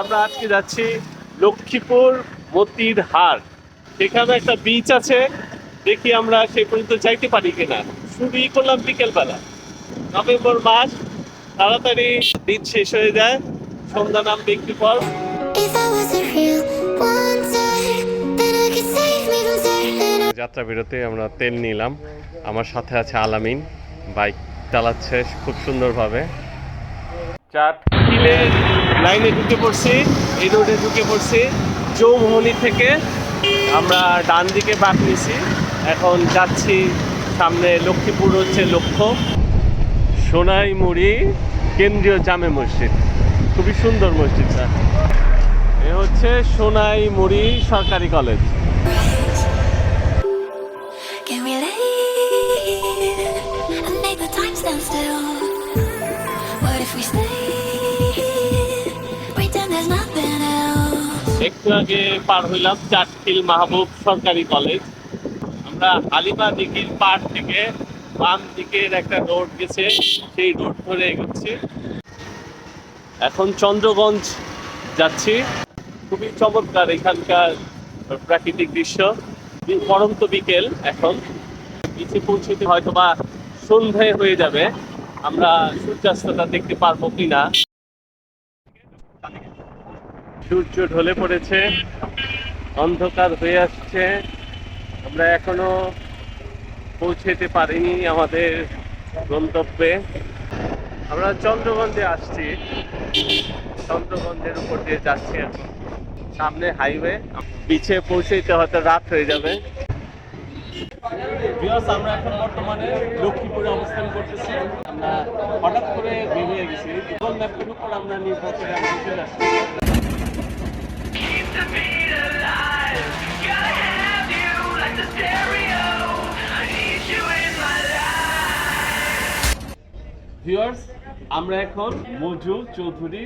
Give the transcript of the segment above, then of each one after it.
আমরা আজকে যাচ্ছি লক্ষ্মীপুর মতির হাট। সেখানে একটা বিচ আছে। দেখি আমরা সেই পর্যন্ত যাইতে পারি কিনা। শুরুই করলাম বিকেল বেলা নভেম্বর মাস তাড়াতাড়ি দিন শেষ হয়ে যায়। সন্ধ্যা নামবে একটু পর. যাত্রা বিরতে আমরা তেল নিলাম। আমার সাথে আছে আলামিন। বাইক চালাচ্ছে খুব সুন্দরভাবে। চাট কিলের লাইনে ঢুকে পড়ছি, এই রোডে ঢুকে পড়ছি চৌমোহনী থেকে আমরা ডান দিকে বাঁক নিছি। এখন যাচ্ছি সামনে লক্ষ্মীপুর হচ্ছে লক্ষ্য। সোনাইমুড়ি কেন্দ্রীয় জামে মসজিদ। খুবই সুন্দর মসজিদটা এ হচ্ছে সোনাইমুড়ি সরকারি কলেজ। একটু আগে পার হইলাম চাটখিল মাহবুব সরকারি কলেজ। আমরা আলিমা দিঘির পার থেকে বাম দিকের একটা রোড গেছে, সেই রোড ধরে এগোচ্ছি। এখন চন্দ্রগঞ্জ যাচ্ছি। খুবই চমৎকার এখানকার প্রাকৃতিক দৃশ্য। পরন্ত বিকেল এখন। নিচে পৌঁছতে হয়তো বা সন্ধে হয়ে যাবে। আমরা সূর্যাস্তটা দেখতে পারব কিনা। সূর্য ঢলে পড়েছে। অন্ধকার হয়ে আসছে। আমরা এখনও পৌঁছেতে পারিনি আমাদের গন্তব্যে। আমরা চন্দ্রগঞ্জে আসছি। চন্দ্রগঞ্জের উপর দিয়ে যাচ্ছি এখন। সামনে হাইওয়ে। পিছে পৌঁছাইতে হয়তো রাত হয়ে যাবে। আমরা এখন বর্তমানে লক্ষ্মীপুরে অবস্থান করতেছি। আমরা হঠাৎ করে বেরিয়ে গেছি। গুগল ম্যাপের উপর আমরা নির্ভর করে আমরা চলে আসছি। ভিউয়ার্স আমরা এখন মজু চৌধুরী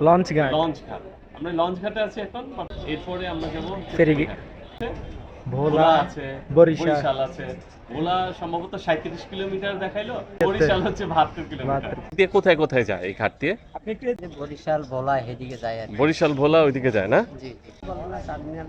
লঞ্চ ঘাট লঞ্চ ঘাট। আমরা লঞ্চ ঘাটে আছি এখন এরপরে আমরা যাব ফেরি- ভোলা ভোলা আছে বরিশাল। আছে। ভোলা সম্ভবত সাঁত্রিশ কিলোমিটার দেখাইলো বরিশাল হচ্ছে বাহাত্তর কিলোমিটার। দিয়ে কোথায় কোথায় যায় এই ঘাট দিয়ে? বরিশাল ভোলা হেদিকে যায় বরিশাল ভোলা ওইদিকে যায় না? টার্মিনাল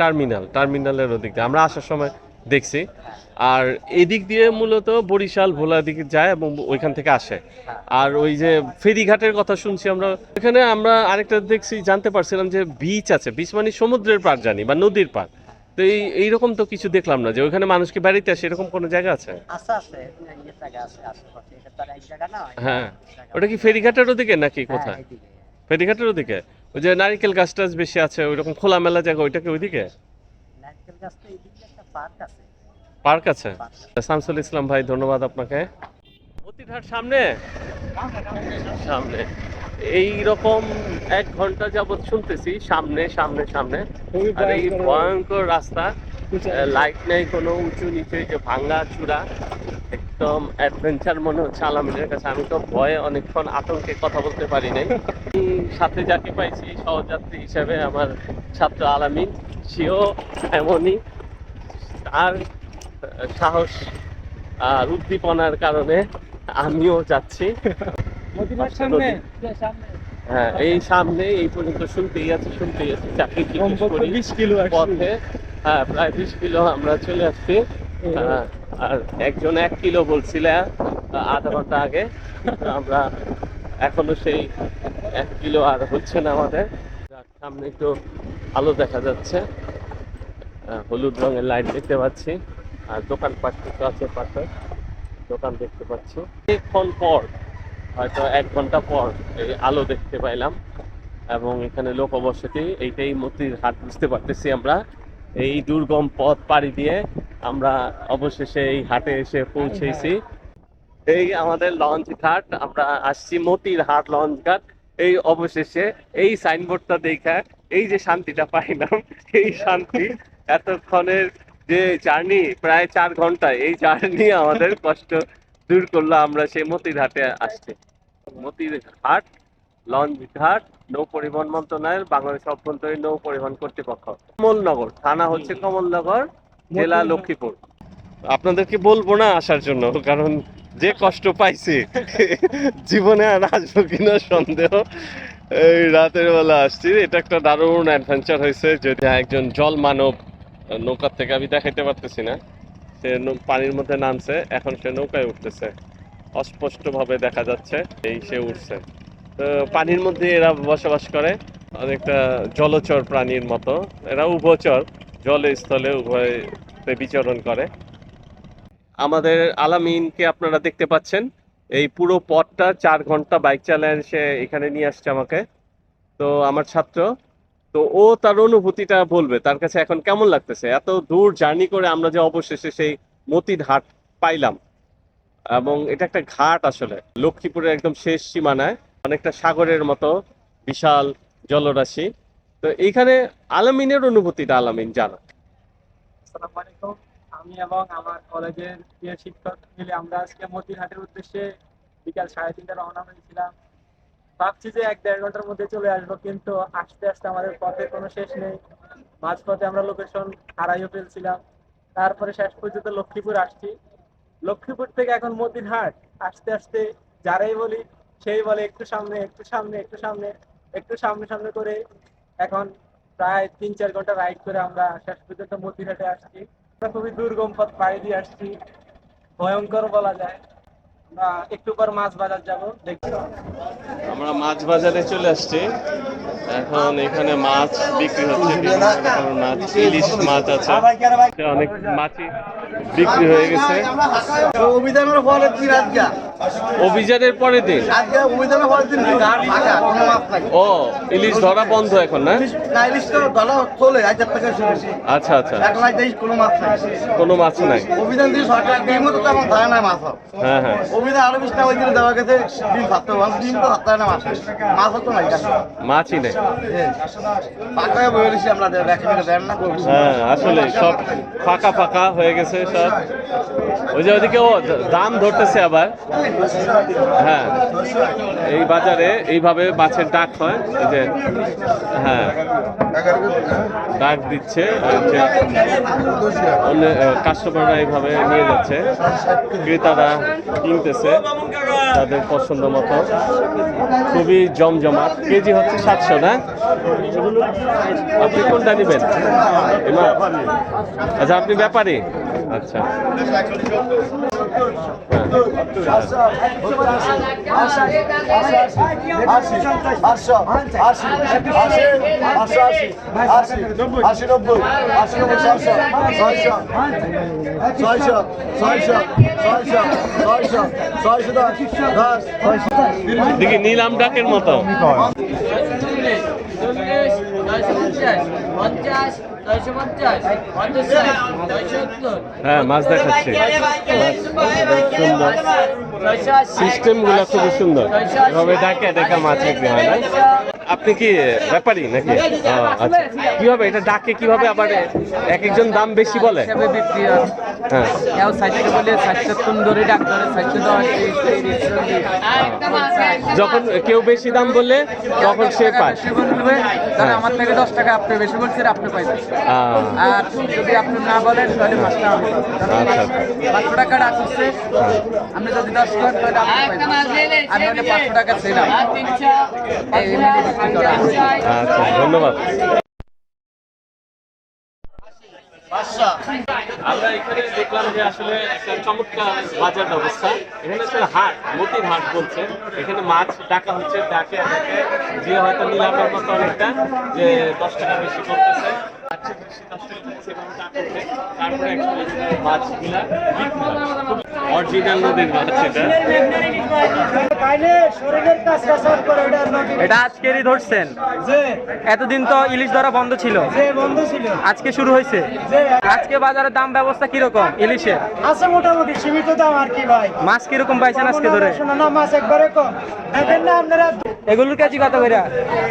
টার্মিনাল টার্মিনালের ওদিক। দিয়ে আমরা আসার সময় দেখছি। আর এদিক দিয়ে মূলত বরিশাল ভোলা দিকে যায় এবং ওইখান থেকে আসে। আর ওই যে ফেরিঘাটের কথা শুনছি আমরা। এখানে আমরা আরেকটা দেখছি জানতে পারছিলাম যে বিচ আছে। বিচ মানে সমুদ্রের পার জানি বা নদীর পার তো এই এইরকম তো কিছু দেখলাম না যে ওইখানে মানুষকে বাড়িতে আসে এরকম কোনো জায়গা আছে? হ্যাঁ। ওটা কি ফেরিঘাটের ওদিকে নাকি হ্যাঁ, কোথায়? ফেরিঘাটের ওদিকে? ওই যে নারিকেল গাছ টাছ বেশি আছে ওইরকম খোলামেলা জায়গা ওইটাকে ওইদিকে? পার্ক আছে। শামসুল ইসলাম ভাই ধন্যবাদ আপনাকে। মতিরহাট সামনে? সামনে। এই রকম এক ঘণ্টা যাবত শুনতেছি সামনে সামনে সামনে। আর এই ভয়ঙ্কর। ভয়ঙ্কর রাস্তা লাইট নেই কোনো উঁচু নিচে যে ভাঙ্গা চূড়া। একদম অ্যাডভেঞ্চার মনে হচ্ছে আলামিনের কাছে। আমি তো ভয়ে অনেকক্ষণ আতঙ্কে কথা বলতে পারি নাই। সাথে যাকে পাইছি সহযাত্রী হিসেবে আমার ছাত্র আলামিন সেও এমনই। তার সাহস আর উদ্দীপনার কারণে আমিও যাচ্ছি। সামনে। হ্যাঁ এই সামনে এই পর্যন্ত শুনতেই আছে শুনতেই আছে। চাকরি জিজ্ঞেস বিশ কিলো পথে। হ্যাঁ প্রায় বিশ কিলো আমরা চলে আসছি। হ্যাঁ, আর একজন এক কিলো বলছিল আধা ঘণ্টা আগে। আমরা এখনও সেই এক কিলো আর হচ্ছে না আমাদের। সামনে একটু আলো দেখা যাচ্ছে। হলুদ রঙের লাইট দেখতে পাচ্ছি। আর দোকান দোকানপাট কিছু আছে পাশে দোকান দেখতে পাচ্ছি। অনেকক্ষণ পর হয়তো এক ঘণ্টা পর এই আলো দেখতে পাইলাম এবং এখানে লোক অবশ্যই এইটাই মতির হাট বুঝতে পারতেছি আমরা। এই দুর্গম পথ পাড়ি দিয়ে আমরা অবশেষে এই হাটে এসে পৌঁছেছি। এই আমাদের লঞ্চ ঘাট, আমরা আসছি মতির হাট লঞ্চ ঘাট। এই অবশেষে এই সাইনবোর্ডটা দেখা এই যে শান্তিটা পাইলাম, এই শান্তি। এতক্ষণের যে জার্নি, প্রায় চার ঘণ্টা এই জার্নি আমাদের কষ্ট দূর করল আমরা সেই মতির হাটে আসছি। মতির হাট লঞ্চ ঘাট নৌ পরিবহন মন্ত্রণালয়ের বাংলাদেশ অভ্যন্তরীণ নৌ পরিবহন কর্তৃপক্ষ। কমলনগর থানা হচ্ছে কমলনগর জেলা লক্ষ্মীপুর। আপনাদেরকে বলব না আসার জন্য কারণ যে কষ্ট পাইছি জীবনে আর আসব কিনা সন্দেহ। এই রাতের বেলা আসছি এটা একটা দারুণ অ্যাডভেঞ্চার হয়েছে যদি একজন জল মানব নৌকার থেকে আমি দেখাইতে পারতেছি না। সে পানির মধ্যে নামছে, এখন সে নৌকায় উঠতেছে। অস্পষ্ট ভাবে দেখা যাচ্ছে, এই সে উঠছে তো পানির মধ্যে এরা বসবাস করে, অনেকটা জলচর প্রাণীর মতো। এরা উভচর জলে স্থলে উভয়তে বিচরণ করে। আমাদের আলামিনকে আপনারা দেখতে পাচ্ছেন, এই পুরো পথটা চার ঘণ্টা বাইক চালায় সে এখানে নিয়ে আসছে আমাকে। তো আমার ছাত্র তো ও তার অনুভূতিটা বলবে, তার কাছে এখন কেমন লাগতেছে? এত দূর জার্নি করে আমরা যে অবশেষে সেই মতির হাট পাইলাম। এবং এটা একটা ঘাট আসলে, লক্ষ্মীপুরের একদম শেষ সীমানায়, অনেকটা সাগরের মতো বিশাল জলরাশি। তো এইখানে আলামিনের অনুভূতিটা, আলামিন, জানো। আমি এবং আমার কলেজের প্রিয় শিক্ষক মিলে আমরা আজকে মতিরহাটের উদ্দেশ্যে বিকাল সাড়ে তিনটা রওনা হয়েছিলাম। ভাবছি যে এক দেড় ঘণ্টার মধ্যে চলে আসব, কিন্তু আস্তে আস্তে আমাদের পথে কোনো শেষ নেই। মাঝপথে আমরা লোকেশন হারাইও ফেলছিলাম। তারপরে শেষ পর্যন্ত লক্ষ্মীপুর আসছি। লক্ষ্মীপুর থেকে এখন মতিরহাট আস্তে আস্তে যারাই বলি, সেই বলে একটু সামনে একটু সামনে একটু সামনে একটু সামনে সামনে করে এখন প্রায় তিন, চার ঘণ্টা রাইড করে আমরা শেষ পর্যন্ত মতিরহাটে আসছি। খুবই দুর্গম পথ পাড়ি দিয়ে আসছি। ভয়ঙ্কর বলা যায়। একটু পর মাছ বাজার যাব। আমরা মাছ বাজারে চলে আসছি। এখন এখানে মাছ বিক্রি হচ্ছে মাছ ইলিশ মাছ আছে। অনেক মাছই বিক্রি হয়ে গেছে। অভিযানের পরের দিন আজকে অভিযানের পরের দিন? আজকে অভিযানের পরের দিন ঘাট কোনো মাছ নাই। ও ইলিশ ধরা বন্ধ এখন না? না ইলিশ তো ধরা চলে হাজার টাকা শুরু আচ্ছা আচ্ছা। এখন আজ কোনো মাছ নাই। কোনো মাছ নাই। অভিযান দিয়ে সরকার ডিম তো তেমন ধরে না মাছ হ্যাঁ হ্যাঁ। অভিযান আরও বিশ টাকা ওই দিনে দেওয়া গেছে থাকতে হবে ডিম তো না মাছ। মাছ হতো না এটা মাছই নেই। হ্যাঁ আসলে সব ফাঁকা ফাঁকা হয়ে গেছে সব। ওই যে দাম ধরতেছে আবার। হ্যাঁ এই বাজারে এইভাবে মাছের ডাক হয় যে হ্যাঁ ডাক দিচ্ছে কাস্টমাররা এইভাবে নিয়ে যাচ্ছে। ক্রেতারা কিনতেছে তাদের পছন্দ মতো। খুবই জমজমাট, কেজি হচ্ছে সাতশো না আপনি কোনটা নেবেন? আচ্ছা আপনি ব্যাপারী? আচ্ছা। আটশো আশি আশি আটশো আশি চল্লিশ নয়শো পঞ্চাশ পঞ্চাশ ডাকের মতো হ্যাঁ মাছ দেখাচ্ছি। সুন্দর সিস্টেমগুলো খুবই সুন্দর। ডাকে দেখা মাছ বিক্রি হয় না। আপনি কি ব্যাপারী নাকি? ও, আচ্ছা। কীভাবে এটা ডাকে কীভাবে আবার এক একজন দাম বেশি বলে? হয়। হ্যাঁ। যখন কেউ বেশি দাম বললে তখন সে পায়। হ্যাঁ। আমার থেকে দশ টাকা আপনি বেশি বলছেন আপনি পাইবেন। আর যদি আপনি না বলেন তাহলে পাঁচ টাকা। কারণ আচ্ছা, পাঁচশো টাকা রাখছে আপনি যদি দশ করেন তাহলে আপনি পাইবেন। পাঁচশো টাকা ছিলাম। আচ্ছা ধন্যবাদ আমরা এখানে দেখলাম যে আসলে একটা চমৎকার বাজার ব্যবস্থা। এখানে আসলে হাট, মতির হাট বলছে। এখানে মাছ ডাকা হচ্ছে, ডাকে যে হয়তো নিলামের মতো অনেকটা, যে দশ টাকা বেশি করতেছে। আচ্ছা। তারপরে actually মাছগুলা অরিজিনাল নদীর মাছ এটা। এটা আজকেরই ধরছেন? এতদিন তো ইলিশ ধরা বন্ধ ছিল। বন্ধ ছিল। আজকে শুরু হয়েছে। আজকে বাজারের দাম ব্যবস্থা কীরকম ইলিশের? আছে মোটামুটি সীমিত দাম আর কি ভাই। মাছ কীরকম পাইছেন আজকে ধরে? শোনো না মাছ একবারে কম। দেখেন না আপনারা। এগুলোর কেজি কত করে?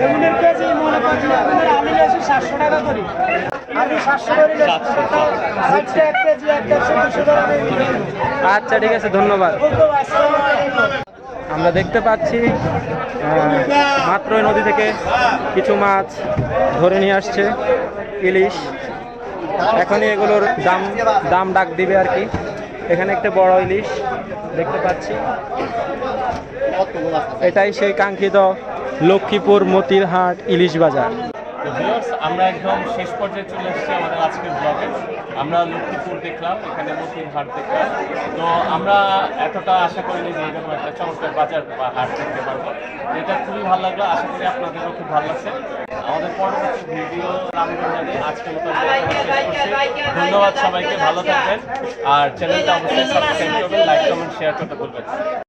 বেগুনের কেজি মনে করছেন আপনারা আমি বেশি সাতশো টাকা করি। আমি আচ্ছা ঠিক আছে ধন্যবাদ। আমরা দেখতে পাচ্ছি আহ, মাত্রই নদী থেকে কিছু মাছ ধরে নিয়ে আসছে ইলিশ। এখনই এগুলোর দাম দাম ডাক দিবে আর কি। এখানে একটা বড় ইলিশ দেখতে পাচ্ছি। এটাই সেই কাঙ্ক্ষিত লক্ষ্মীপুর মতির হাট ইলিশ বাজার। আমরা একদম শেষ পর্যায়ে চলে এসেছি আমাদের আজকের ব্লগে আমরা লক্ষ্মীপুর দেখলাম, এখানে মতির হাট দেখলাম। তো আমরা এতটা আশা করিনি যে এরকম একটা চমৎকার বাজার বা হাট দেখতে পারব। এটা খুবই ভালো লাগল, আশা করি আপনাদেরও খুব ভালো লাগছে। আমাদের পরবর্তী ভিডিও রামগঞ্জ জানি আজকের মতো ধন্যবাদ সবাইকে, ভালো থাকবেন। আর চ্যানেলটা অবশ্যই সাবস্ক্রাইব করবেন লাইক কমেন্ট শেয়ার করতে ভুলবেন না।